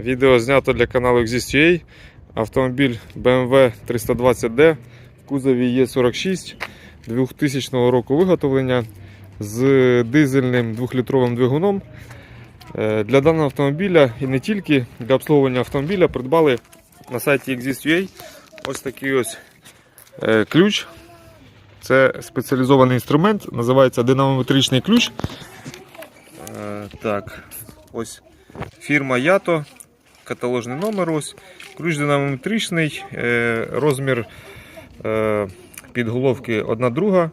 Відео знято для каналу Exist.ua. Автомобіль BMW 320D в кузові Е46 2000 року виготовлення з дизельним 2-літровим двигуном. Е, Для даного автомобіля і не тільки для обслуговування автомобіля придбали на сайті Exist.ua ось такий ось е, ключ. Це спеціалізований інструмент, називається динамометричний ключ. Е, Так, ось фірма Ято, каталожний номер ось. Ключ динамометричний, е, розмір е, підголовки 1 друга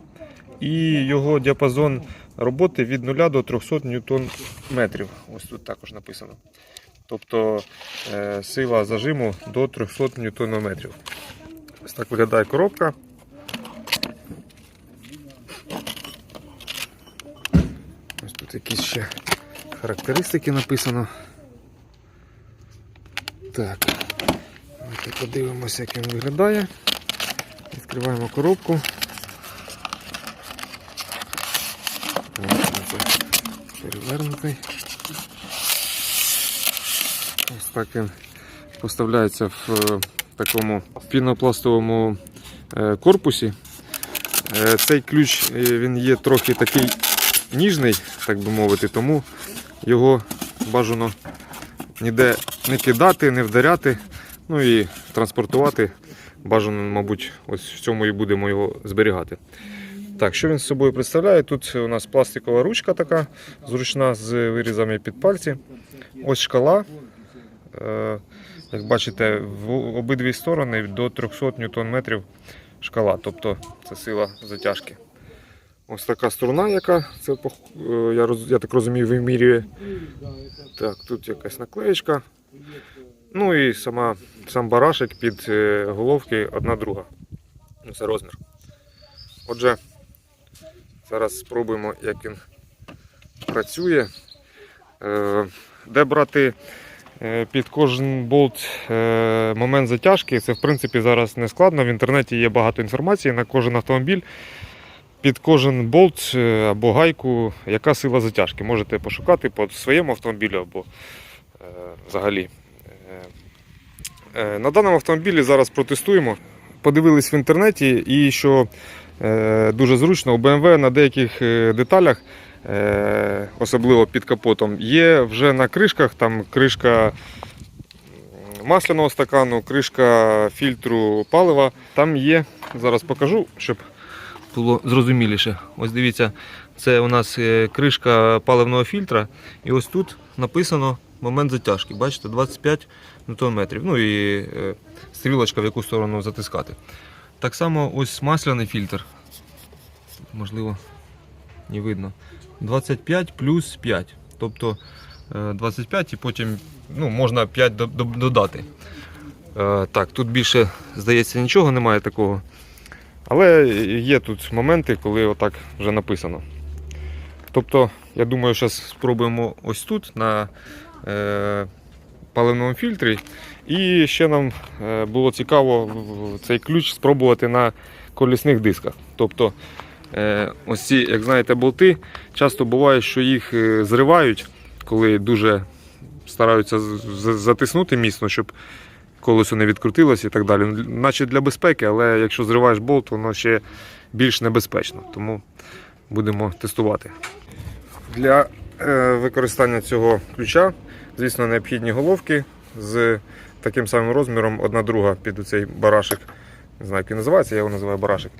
і його діапазон роботи від 0 до 300 ньютон метрів. Ось тут також написано. Тобто е, сила зажиму до 300 ньютон метрів. Ось так виглядає коробка. Ось тут якісь ще характеристики написано. Так, давайте подивимося, як він виглядає. Відкриваємо коробку. Перевернутий. Ось так він поставляється в е, такому пінопластовому е, корпусі. Е, Цей ключ він є трохи такий ніжний, так би мовити, тому його бажано ніде не кидати, не вдаряти, ну і транспортувати. Бажано, мабуть, ось в цьому і будемо його зберігати. Так, що він з собою представляє? Тут у нас пластикова ручка така зручна з вирізами під пальці. Ось шкала. Е, Як бачите, в обидві сторони до 300 ньютон-метрів шкала, тобто це сила затяжки. Ось така струна, яка це е, я, я так розумію, вимірює. Так, тут якась наклеєчка. Ну і сама, сам барашек під е, головки одна друга. Ну, Це розмір. Отже, зараз спробуємо, як він працює. Е, Де брати під кожен болт момент затяжки, це в принципі зараз не складно. В інтернеті є багато інформації на кожен автомобіль. Під кожен болт е, або гайку, яка сила затяжки. Можете пошукати по своєму автомобілю або е, взагалі. Е, На даному автомобілі зараз протестуємо. Подивились в інтернеті, і що дуже зручно, у BMW на деяких деталях, особливо під капотом, є вже на кришках, там кришка масляного стакану, кришка фільтру палива. Там є, зараз покажу, щоб було зрозуміліше. Ось дивіться, це у нас е, кришка паливного фільтра, і ось тут написано момент затяжки. Бачите, 25 Нм. Ну і е, стрілочка, в яку сторону затискати. Так само ось масляний фільтр. Можливо, не видно. 25 плюс 5. Тобто е, 25 і потім ну, можна 5 до- до- додати. Е, Так, тут більше, здається, нічого немає такого. Але є тут моменти, коли отак вже написано. Тобто, я думаю, зараз спробуємо ось тут на е, паливному фільтрі. І ще нам е, було цікаво цей ключ спробувати на колісних дисках. Тобто, е, ось ці, як знаєте, болти, часто буває, що їх е, зривають, коли дуже стараються затиснути міцно, щоб колесо не відкрутилось і так далі. Наче для безпеки, але якщо зриваєш болт, воно ще більш небезпечно. Тому будемо тестувати. Для е, використання цього ключа, звісно, необхідні головки з таким самим розміром, одна друга під цей барашек. Не знаю, як він називається, я його називаю барашек.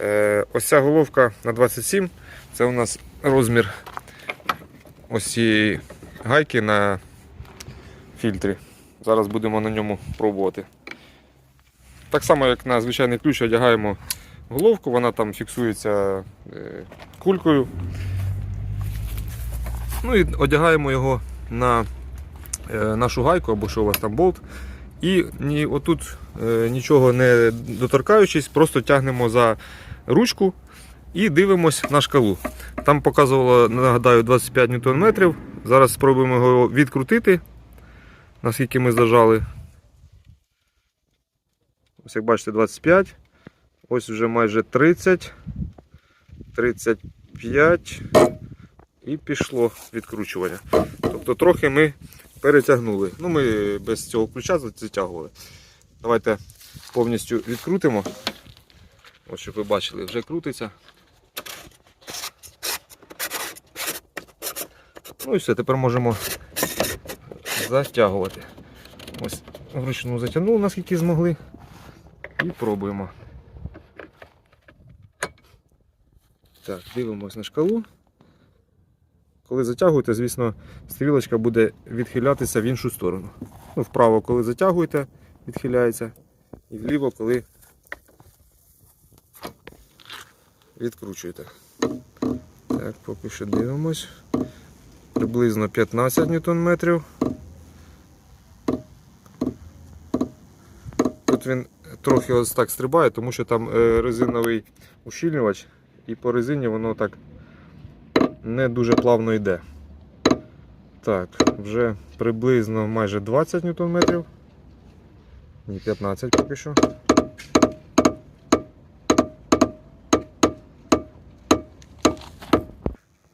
Е, ось ця головка на 27. Це у нас розмір ось цієї гайки на фільтрі. Зараз будемо на ньому пробувати. Так само, як на звичайний ключ, одягаємо головку, вона там фіксується е, кулькою. Ну і одягаємо його на е, нашу гайку або що у вас там болт. І отут е, нічого не доторкаючись, просто тягнемо за ручку і дивимось на шкалу. Там показувало, нагадаю, 25 Нм. Зараз спробуємо його відкрутити, наскільки ми зажали. Ось як бачите, 25. Ось вже майже 30, 35 і пішло відкручування. Тобто трохи ми перетягнули. Ну, ми без цього ключа затягували. Давайте повністю відкрутимо. Ось щоб ви бачили, вже крутиться. Ну і все, тепер можемо затягувати. Ось вручну затягнули, наскільки змогли. І пробуємо. Так, дивимось на шкалу. Коли затягуєте, звісно, стрілочка буде відхилятися в іншу сторону. Ну, вправо, коли затягуєте, відхиляється, і вліво, коли відкручуєте. Так, поки що дивимось. Приблизно 15 ньютон-метрів. Тут він трохи ось так стрибає, тому що там е, резиновий ущільнювач, і по резині воно так не дуже плавно йде. Так, вже приблизно майже 20 ньютон-метрів. Ні, 15 поки що.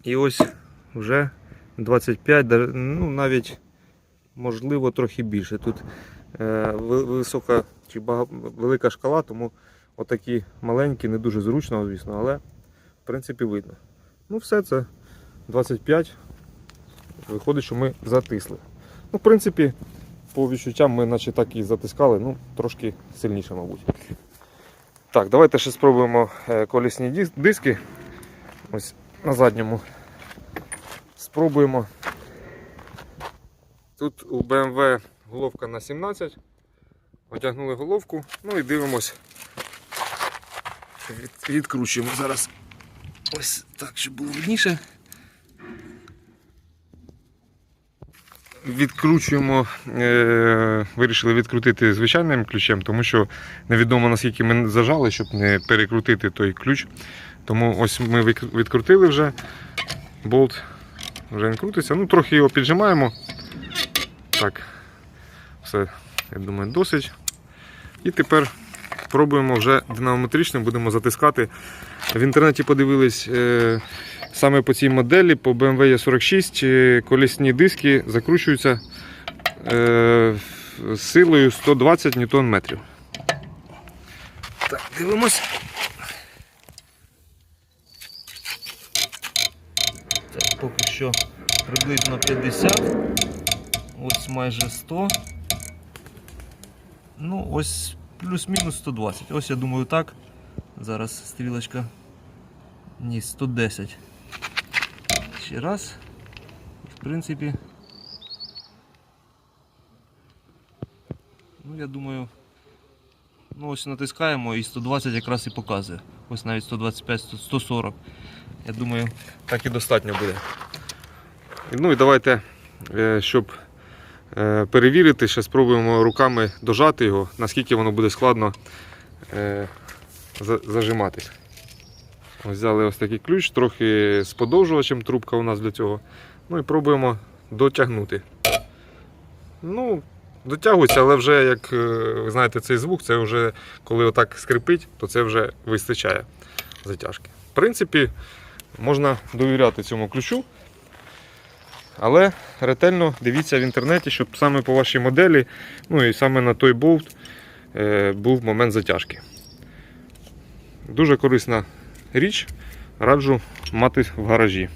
І ось вже 25, ну навіть можливо трохи більше. Тут е, висока чи велика шкала, тому отакі маленькі, не дуже зручно, звісно, але в принципі видно. Ну все це 25. Виходить, що ми затисли. Ну, в принципі, по відчуттям ми наче так і затискали, ну, трошки сильніше, мабуть. Так, давайте ще спробуємо е, колісні диски. Ось на задньому. Спробуємо. Тут у BMW головка на 17. Одягнули головку, ну і дивимось. Відкручуємо зараз. Ось так, щоб було видніше. Відкручуємо, е, вирішили відкрутити звичайним ключем, тому що невідомо наскільки ми зажали, щоб не перекрутити той ключ. Тому ось ми відкрутили вже болт, вже він крутиться. Ну, трохи його піджимаємо. Так, все, я думаю, досить. І тепер пробуємо вже динамометрично, будемо затискати. В інтернеті подивились е, саме по цій моделі, по BMW E46 е, колісні диски закручуються е, силою 120 Нм. Так, дивимось. Так, поки що приблизно 50. Ось майже 100. Ну, ось плюс-мінус 120. Ось я думаю так. Зараз стрілочка. Ні, 110. Ще раз. В принципі. Ну, я думаю. Ну, ось натискаємо і 120 якраз і показує. Ось навіть 125, 140. Я думаю, так і достатньо буде. Ну і давайте, е, щоб перевірити, ще спробуємо руками дожати його, наскільки воно буде складно е, за- зажиматись. Ось Взяли ось такий ключ, трохи з подовжувачем, трубка у нас для цього. Ну і пробуємо дотягнути. Ну, дотягується, але вже, як е, ви знаєте, цей звук, це вже коли отак скрипить, то це вже вистачає затяжки. В принципі, можна довіряти цьому ключу. Але ретельно дивіться в інтернеті, щоб саме по вашій моделі, ну і саме на той болт е, був момент затяжки. Дуже корисна річ, раджу мати в гаражі.